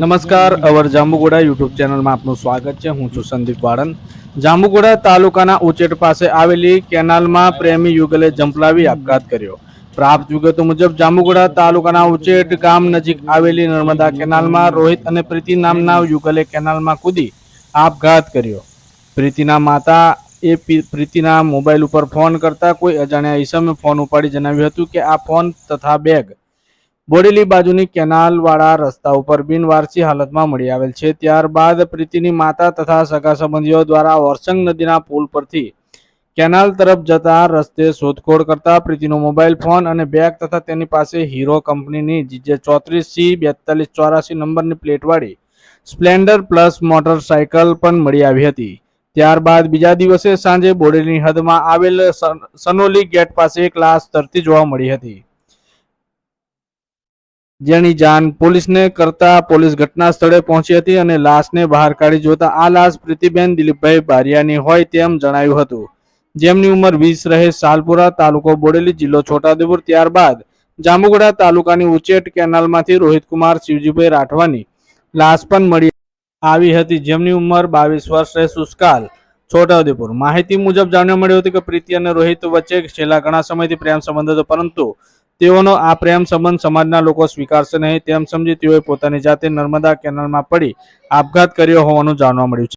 નમસ્કાર, અવર જાંબુગોડા યુટ્યુબ ચેનલમાં આપનું સ્વાગત છે. હું છું સંદીપ વાળન જાંબુગોડા તાલુકાના ઉચેટ પાસે આવેલી કેનાલમાં પ્રેમી યુગલે જંપલાવી આપઘાત કર્યો. પ્રાપ્ત વિગતો મુજબ, જાંબુગોડા તાલુકાના ઉચેટ ગામ નજીક આવેલી નર્મદા કેનાલમાં રોહિત અને પ્રીતિ નામના યુગલે કેનાલમાં કૂદી આપઘાત કર્યો. પ્રીતિના માતા એ પ્રીતિના મોબાઈલ ઉપર ફોન કરતા કોઈ અજાણ્યા ઈસમે ફોન ઉપાડી જણાવ્યું હતું કે આ ફોન તથા બેગ બોડેલી બાજુની કેનાલ વાળા રસ્તા ઉપર બિનવારસી હાલતમાં મળી આવેલ છે. ત્યારબાદ પ્રીતિની માતા તથા સગા સંબંધીઓ દ્વારા ઓરસંગ નદીના પુલ પરથી કેનાલ તરફ જતા રસ્તે શોધખોળ કરતા પ્રીતિનો મોબાઈલ ફોન અને બેગ તથા તેની પાસે હીરો કંપનીની જીજે ચોત્રીસ સી બેતાલીસ ચોરાસી નંબરની પ્લેટવાળી સ્પ્લેન્ડર પ્લસ મોટરસાયકલ પણ મળી આવી હતી. ત્યારબાદ બીજા દિવસે સાંજે બોડેલીની હદમાં આવેલ સન- સનોલી ગેટ પાસે એક લાશ તરતી જોવા મળી હતી. જેની જાણ પોલીસને કરતા પોલીસ ઘટના સ્થળે પહોંચી હતી અને લાશને બહાર કાઢી જોતા આ લાશ પ્રીતિબેન દિલીપભાઈ બારિયાની હોય તેમ જણાયું હતું. જેમની ઉંમર વીસ રહે સાલપુરા તાલુકો બોડેલી જિલ્લો છોટાઉદેપુર. ત્યારબાદ જાંબુગડા તાલુકાની ઉચેટ કેનાલમાંથી રોહિતકુમાર શિવજીભાઈ રાઠવાની લાશ પણ મળી આવી હતી. જેમની ઉંમર બાવીસ વર્ષ રહે સુસ્કાલ છોટાઉદેપુર. માહિતી મુજબ જાણવા મળ્યું હતું કે પ્રીતિ અને રોહિત વચ્ચે છેલ્લા ઘણા સમયથી પ્રેમ સંબંધ હતો પરંતુ તેઓનો આ પ્રેમ સંબંધ સમાજના લોકો સ્વીકારશે નહીં તેમ સમજી તેઓએ પોતાની જાતે નર્મદા કેનાલમાં પડી આપઘાત કર્યો હોવાનું જાણવા મળ્યું છે.